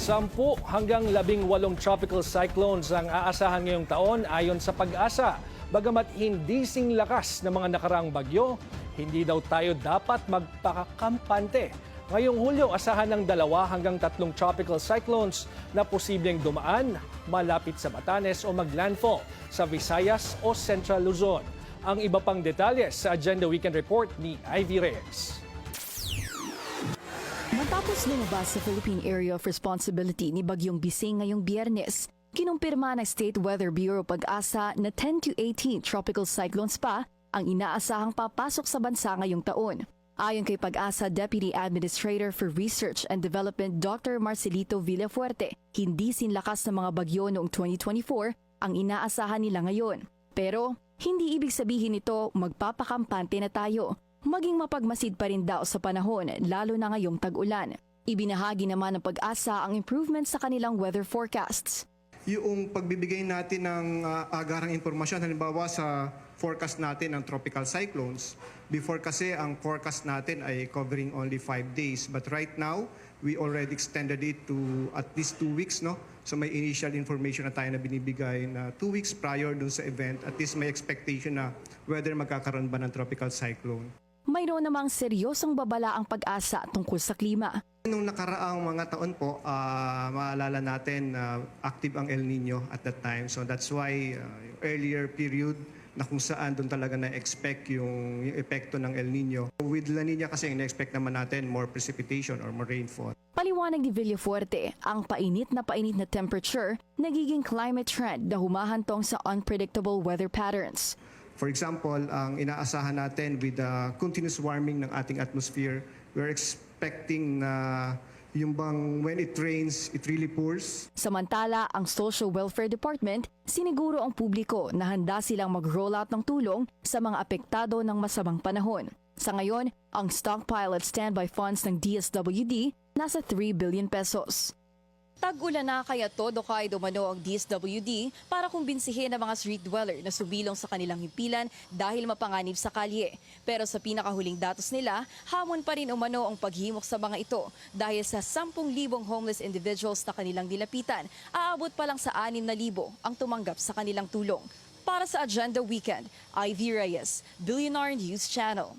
Sampu hanggang labing walong tropical cyclones ang aasahan ngayong taon ayon sa pag-asa. Bagamat hindi sing lakas ng mga nakaraang bagyo, hindi daw tayo dapat magpakakampante. Ngayong Hulyo, asahan ng dalawa hanggang tatlong tropical cyclones na posibleng dumaan malapit sa Batanes o maglandfall sa Visayas o Central Luzon. Ang iba pang detalye sa Agenda Weekend Report ni Ivy Reyes. Lumabas sa Philippine Area of Responsibility ni Bagyong Bising ngayong biyernes, kinumpirma ng State Weather Bureau pag-asa na 10 to 18 tropical cyclones pa ang inaasahang papasok sa bansa ngayong taon. Ayon kay Pag-asa Deputy Administrator for Research and Development Dr. Marcelito Villafuerte, hindi sinlakas ng mga bagyo noong 2024 ang inaasahan nila ngayon. Pero hindi ibig sabihin nito magpapakampante na tayo. Maging mapagmasid pa rin daw sa panahon, lalo na ngayong tag-ulan. Ibinahagi naman ng pag-asa ang improvement sa kanilang weather forecasts. yung pagbibigay natin ng ah, agarang impormasyon, halimbawa sa forecast natin ng tropical cyclones, before kasi ang forecast natin ay covering only 5 days. But right now, we already extended it to at least 2 weeks, no? So may initial information na tayo na binibigay na 2 weeks prior dun sa event. At least may expectation na whether magkakaroon ba ng tropical cyclone. Mayroon namang seryosong babala ang pag-asa tungkol sa klima. Nung nakaraang mga taon po, ah, maalala natin na active ang El Nino at that time. So that's why yung earlier period na kung saan doon talaga na-expect yung, yung epekto ng El Nino. With La Nina kasi, na-expect naman natin more precipitation or more rainfall. Paliwanag ni Villafuerte, ang painit na painit na temperature nagiging climate trend na humahantong sa unpredictable weather patterns. For example, ang inaasahan natin with the continuous warming ng ating atmosphere, we're expecting na yung bang when it rains, it really pours. Samantala, ang Social Welfare Department siniguro ang publiko na handa silang mag-roll out ng tulong sa mga apektado ng masamang panahon. Sa ngayon, ang stockpile at standby funds ng DSWD nasa 3 billion pesos. Tag-ulan na kaya todo kay dumano ang DSWD para kumbinsihin ang mga street dweller na subilong sa kanilang himpilan dahil mapanganib sa kalye. Pero sa pinakahuling datos nila, hamon pa rin umano ang paghimok sa mga ito dahil sa 10,000 homeless individuals na kanilang dilapitan, aabot pa lang sa 6,000 ang tumanggap sa kanilang tulong. Para sa Agenda Weekend, Ivy Reyes, Billionaire News Channel.